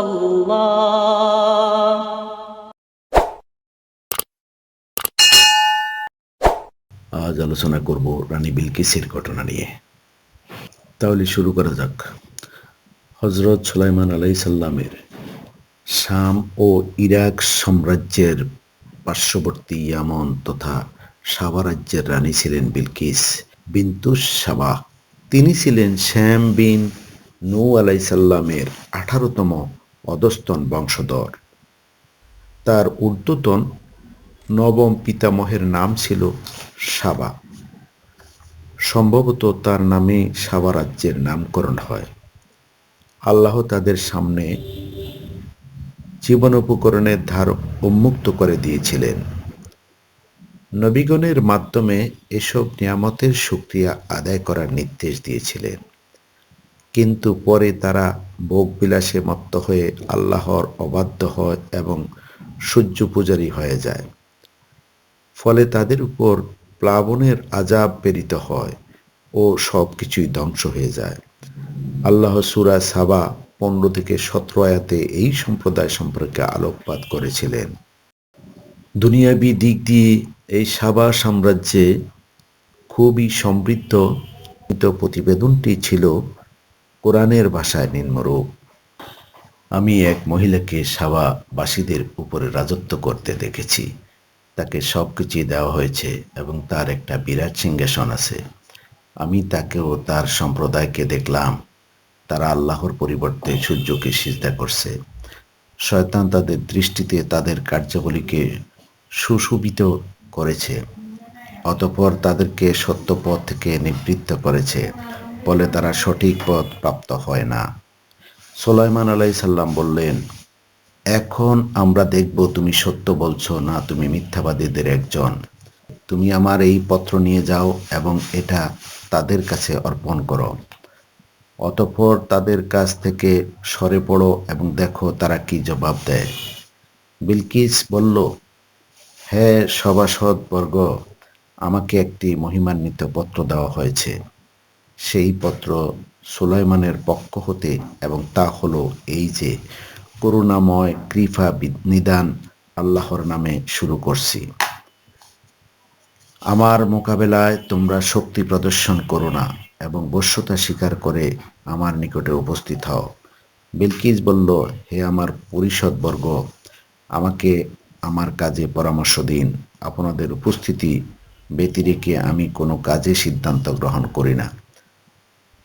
আল্লাহ। আজ আলোচনা করব রানী বিলকিসের ঘটনা নিয়ে। তাহলে শুরু করা যাক। হজরত সুলাইমান আলাই সাল্লামের শাম ও ইরাক সাম্রাজ্যের পার্শ্ববর্তী ইয়ামন তথা সাবা রাজ্যের রানী ছিলেন বিলকিস বিন্তুস সাবা তিনি ছিলেন শ্যাম বিন নৌ আলাই সাল্লামের আঠারোতম অধস্তন বংশধর। তার ঊর্ধ্বতন নবম পিতামহের নাম ছিল সাবা। সম্ভবত তার নামে সাবা রাজ্যের নামকরণ হয়। আল্লাহ তাদের সামনে জীবন উপকরণের ধার উন্মুক্ত করে দিয়েছিলেন। নবীগণের মাধ্যমে এসব নিয়ামতের সুক্রিয়া আদায় করার নির্দেশ দিয়েছিলেন। কিন্তু পরে তারা ভোগ বিলাসে মত্ত হয়ে আল্লাহর অবাধ্য হয় এবং সূর্য পূজারী হয়ে যায়। ফলে তাদের উপর প্লাবনের আজাব প্রেরিত হয় ও সব কিছুই ধ্বংস হয়ে যায়। আল্লাহ সুরা সাবা পনেরো থেকে সতেরো আয়াতে এই সম্প্রদায় সম্পর্কে আলোকপাত করেছিলেন। দুনিয়াবি দিক দিয়ে এই সাবা সাম্রাজ্যে খুবই সমৃদ্ধ প্রতিবেদনটি ছিল কোরআনের ভাষায় নিম্নরূপ। আমি এক মহিলাকে সাবাবাসীদের উপরে রাজত্ব করতে দেখেছি। তাকে সব কিছুই দেওয়া হয়েছে এবং তার একটা বিরাট সিংহাসন আছে। আমি তাকেও তার সম্প্রদায়কে দেখলাম। তারা আল্লাহর পরিবর্তে সূর্যকে সিজদা করছে। শয়তান তাদের দৃষ্টিতে তাদের কার্যাবলীকে সুশোভিত করেছে, অতপর তাদেরকে সত্য পথ থেকে নিবৃত্ত করেছে। বলে তারা সঠিক পথ প্রাপ্ত হয় না। সোলাইমান আলাই সাল্লাম বললেন, এখন আমরা দেখব তুমি সত্য বলছো না তুমি মিথ্যাবাদীদের একজন। তুমি আমার এই পত্র নিয়ে যাও এবং এটা তাদের কাছে অর্পণ করো। অতঃপর তাদের কাছ থেকে সরে পড়ো এবং দেখো তারা কি জবাব দেয়। বিলকিস বলল হ্যাঁ সভাসদ বর্গ আমাকে একটি মহিমান্বিত পত্র দেওয়া হয়েছে। সেই পত্র সুলাইমানের পক্ষ হতে এবং তা হলো এই যে, করুণাময় কৃপা নিদান আল্লাহর নামে শুরু করছি। আমার মোকাবেলায় তোমরা শক্তি প্রদর্শন করো না এবং বশ্যতা স্বীকার করে আমার নিকটে উপস্থিত হও। বিলকিস বলল, হে আমার পরিষদবর্গ, আমাকে আমার কাজে পরামর্শ দিন। আপনাদের উপস্থিতি ব্যতিরেকে আমি কোনো কাজে সিদ্ধান্ত গ্রহণ করি না।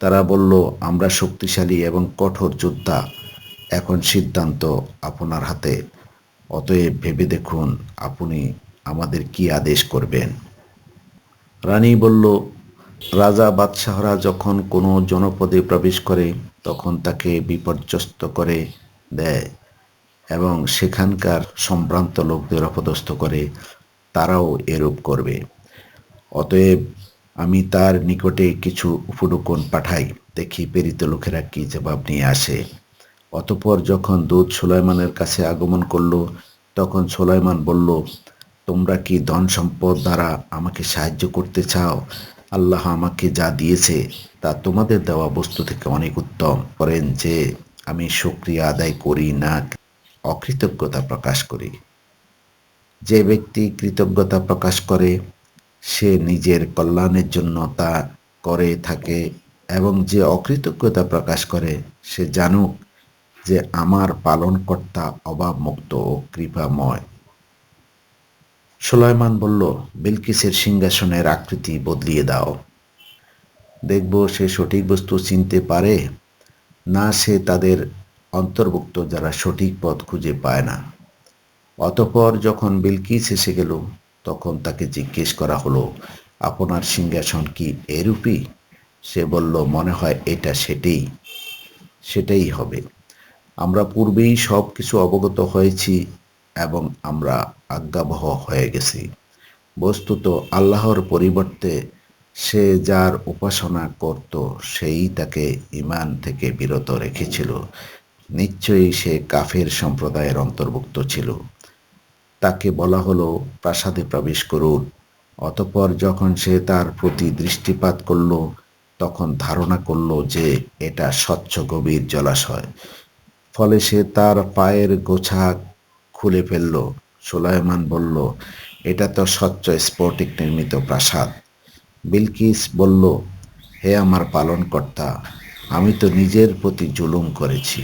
তারা বলল, আমরা শক্তিশালী এবং কঠোর যোদ্ধা। এখন সিদ্ধান্ত আপনার হাতে। অতএব ভেবে দেখুন, আপনি আমাদের কি আদেশ করবেন? রানী বলল, রাজা বাদশাহরা যখন কোনো জনপদে প্রবেশ করে, তখন তাকে বিপর্যস্ত করে দেয় এবং সেখানকার সম্ভ্রান্ত লোকদের অপদস্থ করে, তারাও এরূপ করবে। অতএব আমি তার নিকটে কিছু উপডুকন পাঠাই। দেখি প্রেরিত লোকেরা কি জবাব নিয়ে আসে। অতপর যখন দুধ সুলাইমানের কাছে আগমন করল, তখন সুলাইমান বলল, তোমরা কি ধন সম্পদ দ্বারা আমাকে সাহায্য করতে চাও? আল্লাহ আমাকে যা দিয়েছে তা তোমাদের দেওয়া বস্তু থেকে অনেক উত্তম। করেন যে, আমি সক্রিয়া আদায় করি না। অকৃতজ্ঞতা প্রকাশ করি। যে ব্যক্তি কৃতজ্ঞতা প্রকাশ করে সে নিজের কল্যাণের জন্য তা করে থাকে এবং যে অকৃতজ্ঞতা প্রকাশ করে, সে জানুক যে আমার পালনকর্তা অভাবমুক্ত ও কৃপাময়। সুলাইমান বলল, বিলকিসের সিংহাসনের আকৃতি বদলিয়ে দাও। দেখব সে সঠিক বস্তু চিনতে পারে না, সে তাদের অন্তর্ভুক্ত যারা সঠিক পথ খুঁজে পায় না। অতপর যখন বিলকিস এসে গেল তখন তাকে জিজ্ঞেস করা হলো, আপনার সিংহাসন কি এরূপই সে বলল, মনে হয় এটা সেটাই সেটাই হবে। আমরা পূর্বেই সব কিছু অবগত হয়েছি এবং আমরা আজ্ঞাবহ হয়ে গেছি। বস্তুত আল্লাহর পরিবর্তে সে যার উপাসনা করত, সেই তাকে ইমান থেকে বিরত রেখেছিল। নিশ্চয়ই সে কাফের সম্প্রদায়ের অন্তর্ভুক্ত ছিল। তাকে বলা হলো, প্রাসাদে প্রবেশ করুন। অতপর যখন সে তার প্রতি দৃষ্টিপাত করল, তখন ধারণা করল যে এটা স্বচ্ছ গভীর জলাশয়। ফলে সে তার পায়ের গোছা খুলে ফেলল। সুলাইমান বলল, এটা তো স্বচ্ছ স্ফটিক নির্মিত প্রাসাদ। বিলকিস বলল, হে আমার পালনকর্তা, আমি তো নিজের প্রতি জুলুম করেছি।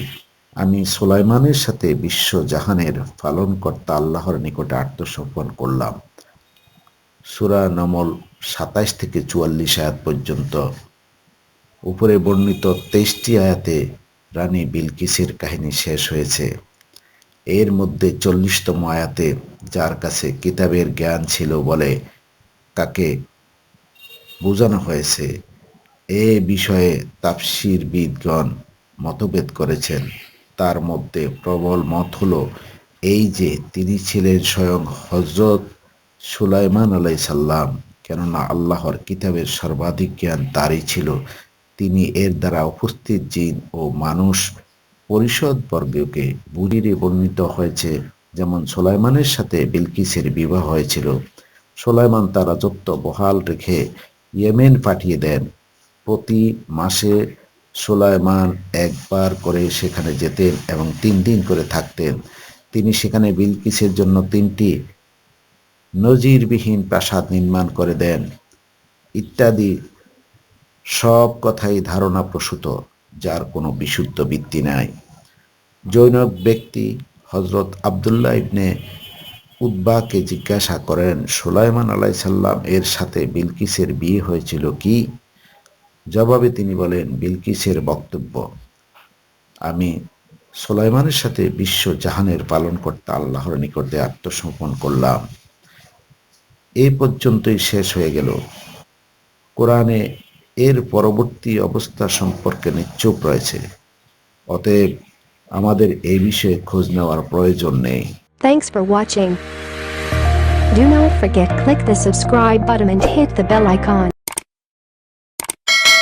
আমি সুলাইমানের সাথে বিশ্ব জাহানের পালনকর্তা আল্লাহর নিকটে আত্মসমর্পণ করলাম। সুরা নমল সাতাইশ থেকে চুয়াল্লিশ আয়াত পর্যন্ত। উপরে বর্ণিত তেইশটি আয়াতে রানী বিলকিসের কাহিনী শেষ হয়েছে। এর মধ্যে চল্লিশতম আয়াতে যার কাছে কিতাবের জ্ঞান ছিল বলে তাকে বোঝানো হয়েছে। এ বিষয়ে তাফসির বিদগণ মতভেদ করেছেন। তার মধ্যে প্রবল মত হলো, এই যে তিনি ছিলেন স্বয়ং হজরত সুলাইমান আলাই সাল্লাম কেননা আল্লাহর কিতাবের সর্বাধিক জ্ঞান তারই ছিল। তিনি এর দ্বারা উপস্থিত জিন ও মানুষ পরিষদ বর্গকে বুড়িরে বর্ণিত হয়েছে, যেমন সোলাইমানের সাথে বিলকিসের বিবাহ হয়েছিল। সোলাইমান তার রাজত্ব বহাল রেখে ইয়েমেন পাঠিয়ে দেন। প্রতি মাসে সোলাইমান একবার করে সেখানে যেতেন এবং তিন দিন করে থাকতেন। তিনি সেখানে বিলকিসের জন্য তিনটি নজিরবিহীন প্রাসাদ নির্মাণ করে দেন। ইত্যাদি সব কথাই ধারণা প্রসূত যার কোনো বিশুদ্ধ ভিত্তি নাই। জৈনক ব্যক্তি হজরত আবদুল্লাহ ইবনে উদ্বাকে জিজ্ঞাসা করেন, সুলাইমান আলাইসাল্লাম এর সাথে বিলকিসের বিয়ে হয়েছিল কি? জবাবে তিনি বলেন, বিলকিসের বক্তব্য, আমি সুলাইমানের সাথে বিশ্ব জাহানের পালন করতে আল্লাহর নিকটে আত্মসমর্পণ করলাম এই পর্যন্তই শেষ হয়ে গেল কোরআনে এর পরবর্তী অবস্থা সম্পর্কে নিশ্চুপ রয়েছে অতএব আমাদের এই বিষয়ে খোঁজ নেওয়ার প্রয়োজন নেই Thanks for watching. Do not forget click the subscribe button and hit the bell icon.